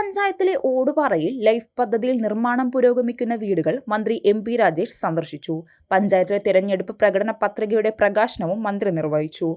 പഞ്ചായത്തിലെ ഓടുപാറയിൽ ലൈഫ് പദ്ധതിയിൽ നിർമ്മാണം പുരോഗമിക്കുന്ന വീടുകൾ മന്ത്രി എം പി രാജേഷ് സന്ദർശിച്ചു. പഞ്ചായത്തിലെ തെരഞ്ഞെടുപ്പ് പ്രകടന പത്രികയുടെ പ്രകാശനവും മന്ത്രി നിർവഹിച്ചു.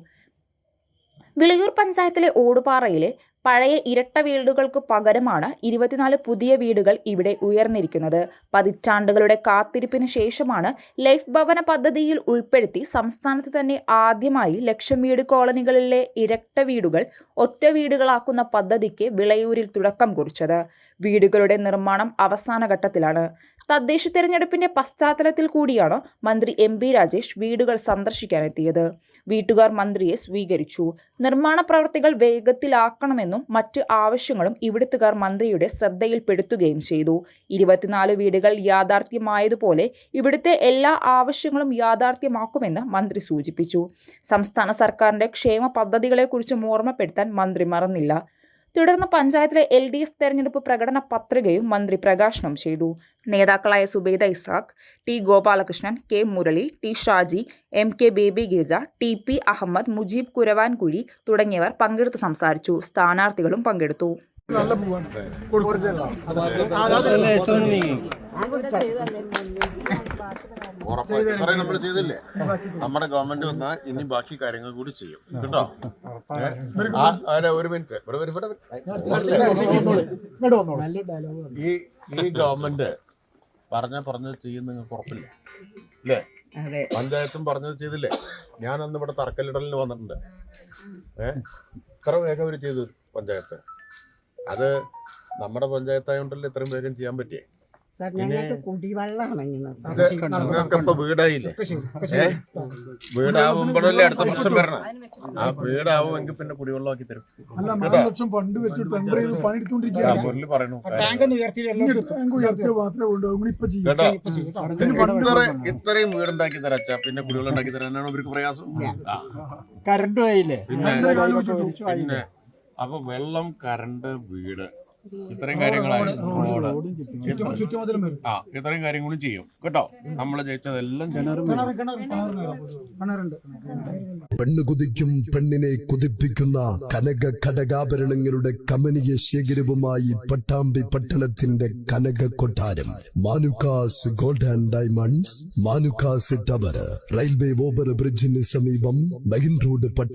വിളയൂർ പഞ്ചായത്തിലെ ഓടുപാറയിലെ പഴയ ഇരട്ട വീടുകൾക്ക് പകരമാണ് ഇരുപത്തിനാല് പുതിയ വീടുകൾ ഇവിടെ ഉയർന്നിരിക്കുന്നത്. പതിറ്റാണ്ടുകളുടെ കാത്തിരിപ്പിന് ശേഷമാണ് ലൈഫ് ഭവന പദ്ധതിയിൽ ഉൾപ്പെടുത്തി സംസ്ഥാനത്ത് തന്നെ ആദ്യമായി ലക്ഷം വീട് കോളനികളിലെ ഇരട്ട വീടുകൾ ഒറ്റ വീടുകളാക്കുന്ന പദ്ധതിക്ക് വിളയൂരിൽ തുടക്കം കുറിച്ചത്. വീടുകളുടെ നിർമ്മാണം അവസാന ഘട്ടത്തിലാണ്. തദ്ദേശ തെരഞ്ഞെടുപ്പിന്റെ പശ്ചാത്തലത്തിൽ കൂടിയാണ് മന്ത്രി എം രാജേഷ് വീടുകൾ സന്ദർശിക്കാനെത്തിയത്. വീട്ടുകാർ മന്ത്രിയെ സ്വീകരിച്ചു. നിർമ്മാണ പ്രവർത്തികൾ വേഗത്തിലാക്കണമെന്നും മറ്റ് ആവശ്യങ്ങളും ഇവിടുത്തുകാർ മന്ത്രിയുടെ ശ്രദ്ധയിൽപ്പെടുത്തുകയും ചെയ്തു. ഇരുപത്തിനാല് വീടുകൾ യാഥാർത്ഥ്യമായതുപോലെ ഇവിടുത്തെ എല്ലാ ആവശ്യങ്ങളും യാഥാർത്ഥ്യമാക്കുമെന്ന് മന്ത്രി സൂചിപ്പിച്ചു. സംസ്ഥാന സർക്കാരിന്റെ ക്ഷേമ പദ്ധതികളെക്കുറിച്ചും ഓർമ്മപ്പെടുത്താൻ മന്ത്രി മറന്നില്ല. തുടർന്ന് പഞ്ചായത്തിലെ എൽ ഡി എഫ് തെരഞ്ഞെടുപ്പ് പ്രകടന പത്രികയും മന്ത്രി പ്രകാശനം ചെയ്തു. നേതാക്കളായ Subeda Isaq T Gopalakrishnan K Murali T Shaji M K Baby Girija T P Ahammed Mujeeb Kuravankuzhi തുടങ്ങിയവർ പങ്കെടുത്ത് സംസാരിച്ചു. സ്ഥാനാർത്ഥികളും പങ്കെടുത്തു. നല്ല പൂവാണ്. ഉറപ്പായിട്ടും. നമ്മൾ ചെയ്തില്ലേ? നമ്മുടെ ഗവൺമെന്റ് വന്ന ഇനി ബാക്കി കാര്യങ്ങൾ കൂടി ചെയ്യും. കേട്ടോ? ഒരു മിനിറ്റ്. ഇവിടെ വരും, ഇവിടെ വരും. ഈ ഈ ഗവൺമെന്റ് പറഞ്ഞ പറഞ്ഞത് ചെയ്യും നിങ്ങൾക്ക് ഉറപ്പില്ല. അല്ലേ പഞ്ചായത്തും പറഞ്ഞത് ചെയ്തില്ലേ? ഞാൻ അന്ന് ഇവിടെ തറക്കല്ലിടലിന് വന്നിട്ടുണ്ട്. ഏ? ഇത്ര വേഗം അവർ ചെയ്തു പഞ്ചായത്ത്. അത് നമ്മുടെ പഞ്ചായത്തായോണ്ടല്ലേ ഇത്രയും വേഗം ചെയ്യാൻ പറ്റിയേ? സാർ ഞങ്ങൾക്ക് കുടിവെള്ളമാണ് വീടായില്ലേ? വീടാവുമ്പോഴല്ലേ അടുത്ത പ്രശ്നം വരണം. ആ വീടാവുമെങ്കിൽ പിന്നെ കുടിവെള്ളമാക്കി തരും. പണ്ട് ലക്ഷം ഫണ്ട് വെച്ച് ടെൻഡർ ചെയ്ത് ആ, പണിയെടുത്തോണ്ടിരിക്കുകയാണ്. മുരളി പറയണു ടാങ്ക് ഉയർത്തിയ മാത്രമേ ചെയ്യും. ഇത്രയും വീടുണ്ടാക്കി തരാച്ച പിന്നെ കുടിവെള്ളം ഉണ്ടാക്കി തരാനാണ് അവർക്ക് പ്രയാസം? ആ, കറണ്ട് പോയില്ലേ? പിന്നെ അപ്പൊ വെള്ളം കറണ്ട് വീട് ഇത്രയും കാര്യങ്ങളായിരുന്നു ചുറ്റുമതിലും വരും. ആ ഇത്രയും കാര്യങ്ങളും ചെയ്യും. കേട്ടോ? നമ്മൾ ജയിച്ചതെല്ലാം പെണ്ണ് കുതിക്കും പെണ്ണിനെ കുതിപ്പിക്കുന്ന കനക ഘടകാഭരണങ്ങളുടെ കമനീയ ശേഖരവുമായി പട്ടാമ്പി പട്ടണത്തിന്റെ കനക കൊട്ടാരം. Manukkas gold and diamonds Manukkas tower railway over ബ്രിഡ്ജിന് സമീപം മെയിൻ റോഡ് പട്ടാമ്പി